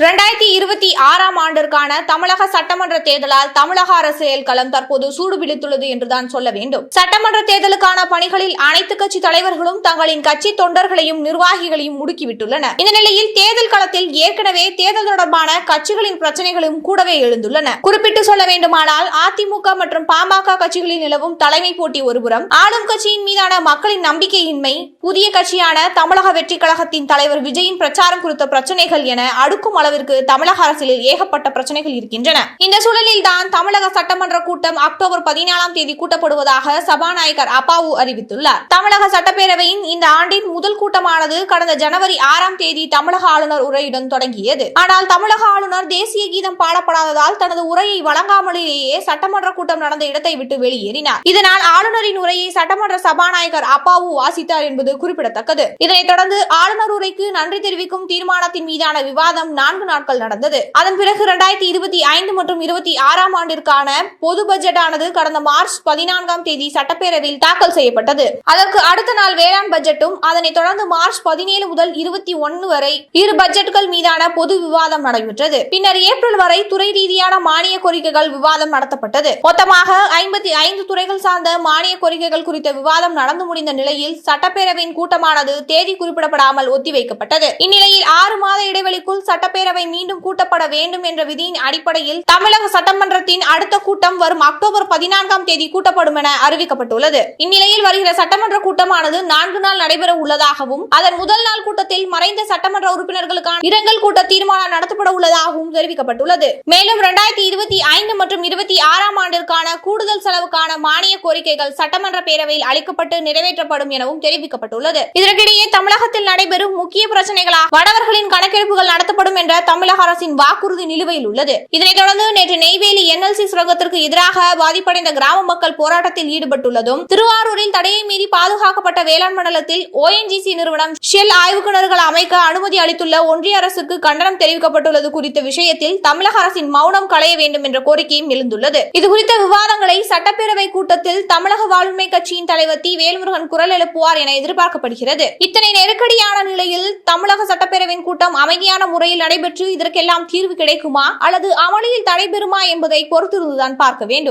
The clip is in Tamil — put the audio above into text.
இரண்டாயிரத்தி இருபத்தி ஆறாம் ஆண்டிற்கான தமிழக சட்டமன்ற தேர்தலால் தமிழக அரசியல் களம் தற்போது சூடுபிடித்துள்ளது என்றுதான் சொல்ல வேண்டும். சட்டமன்ற தேர்தலுக்கான பணிகளில் அனைத்து கட்சி தலைவர்களும் தங்களின் கட்சி தொண்டர்களையும் நிர்வாகிகளையும் முடுக்கிவிட்டுள்ளனர். இந்த நிலையில் தேர்தல் களத்தில் ஏற்கனவே தேர்தல் தொடர்பான கட்சிகளின் பிரச்சனைகளும் கூடவே எழுந்துள்ளன. குறிப்பிட்டு சொல்ல வேண்டுமானால் அதிமுக மற்றும் பாமக கட்சிகளில் நிலவும் தலைமை போட்டி ஒருபுறம் ஆளும் கட்சியின் மீதான மக்களின் நம்பிக்கையின்மை புதிய கட்சியான தமிழக வெற்றி கழகத்தின் தலைவர் விஜயின் பிரச்சாரம் குறித்த பிரச்சனைகள் என அடுக்கும் அளவிற்கு தமிழக அரசியலில் ஏகப்பட்ட பிரச்சனைகள் இருக்கின்றன. இந்த சூழலில் தான் தமிழக சட்டமன்ற கூட்டம் அக்டோபர் பதினாலாம் தேதி கூட்டப்படுவதாக சபாநாயகர் அப்பாவு அறிவித்துள்ளார். தமிழக சட்டப்பேரவையின் இந்த ஆண்டின் முதல் கூட்டமானது கடந்த ஜனவரி ஆறாம் தேதி தமிழக ஆளுநர் உரையுடன் தொடங்கியது. ஆனால் தமிழக ஆளுநர் தேசிய கீதம் பாடப்படாததால் தனது உரையை வழங்காமலேயே சட்டமன்ற கூட்டம் நடந்த இடத்தை விட்டு வெளியேறினார். இதனால் ஆளுநரின் உரையை சட்டமன்ற சபாநாயகர் அப்பாவு வாசித்தார் என்பது குறிப்பிடத்தக்கது. இதனைத் தொடர்ந்து ஆளுநர் உரைக்கு நன்றி தெரிவிக்கும் தீர்மானத்தின் மீதான விவாதம் நான் நான்கு நாட்கள் நடந்தது. அதன் பிறகு இரண்டாயிரத்தி இருபத்தி ஐந்து மற்றும் இருபத்தி ஆறாம் ஆண்டிற்கான பொது பட்ஜெட் ஆனது கடந்த மார்ச் பதினான்காம் தேதி சட்டப்பேரவையில் தாக்கல் செய்யப்பட்டது. அதற்கு அடுத்த நாள் வேளாண் பட்ஜெட்டும் அதனைத் தொடர்ந்து மார்ச் பதினேழு முதல் இருபத்தி ஒன்னு வரை இரு பட்ஜெட்டுகள் மீதான பொது விவாதம் நடைபெற்றது. பின்னர் ஏப்ரல் வரை துறை ரீதியான மானிய கோரிக்கைகள் விவாதம் நடத்தப்பட்டது. மொத்தமாக ஐம்பத்தி ஐந்து துறைகள் சார்ந்த மானிய கோரிக்கைகள் குறித்த விவாதம் நடந்து முடிந்த நிலையில் சட்டப்பேரவையின் கூட்டமானது தேதி குறிப்பிடப்படாமல் ஒத்திவைக்கப்பட்டது. இந்நிலையில் ஆறு மாத இடைவெளிக்குள் சட்டப்பேரவை மீண்டும் கூட்டப்பட வேண்டும் என்ற விதியின் அடிப்படையில் தமிழக சட்டமன்றத்தின் அடுத்த கூட்டம் வரும் அக்டோபர் பதினான்காம் தேதி கூட்டப்படும் என அறிவிக்கப்பட்டுள்ளது. இந்நிலையில் வருகிற சட்டமன்ற கூட்டமானது நான்கு நாள் நடைபெற உள்ளதாகவும் அதன் முதல் நாள் கூட்டத்தில் மறைந்த சட்டமன்ற உறுப்பினர்களுக்கான இரங்கல் கூட்ட தீர்மானம் நடத்தப்பட உள்ளதாகவும் தெரிவிக்கப்பட்டுள்ளது. மேலும் இரண்டாயிரத்தி இருபத்தி ஐந்து மற்றும் இருபத்தி ஆறாம் ஆண்டிற்கான கூடுதல் செலவுக்கான மானிய கோரிக்கைகள் சட்டமன்ற பேரவையில் அளிக்கப்பட்டு நிறைவேற்றப்படும் எனவும் தெரிவிக்கப்பட்டுள்ளது. இதற்கிடையே தமிழகத்தில் நடைபெறும் முக்கிய பிரச்சனைகளாக வடவர்களின் கணக்கெடுப்புகள் நடத்தப்படும் என்ற தமிழக அரசின் வாக்குறுதி நிலுவையில் உள்ளது. இதனைத் தொடர்ந்து நேற்று நெய்வேலி என்எல்சி சுரங்கத்திற்கு எதிராக பாதிப்படைந்த கிராம மக்கள் போராட்டத்தில் ஈடுபட்டுள்ளதும் திருவாரூரில் தடையை மீறி பாதுகாக்கப்பட்ட வேளாண் மண்டலத்தில் ஓஎன்ஜிசி நிறுவனம் ஷெல் ஆய்வு கிணறுகள் அமைக்க அனுமதி அளித்துள்ள ஒன்றிய அரசுக்கு கண்டனம் தெரிவிக்கப்பட்டுள்ளது குறித்த விஷயத்தில் தமிழக அரசின் மௌனம் களைய வேண்டும் என்ற கோரிக்கையும் எழுந்துள்ளது. இது குறித்த விவாதங்களை சட்டப்பேரவை கூட்டத்தில் தமிழக வாழ்வுமை கட்சியின் தலைவர் தி. வேல்முருகன் குரல் எழுப்புவார் என எதிர்பார்க்கப்படுகிறது. இத்தனை நெருக்கடியான நிலையில் தமிழக சட்டப்பேரவையின் கூட்டம் அமைதியான முறையில் நடைபெற்று இதற்கெல்லாம் தீர்வு கிடைக்குமா? அல்லது அமளியில் தடைபெறுமா என்பதை பொறுத்திருந்துதான் பார்க்க வேண்டும்.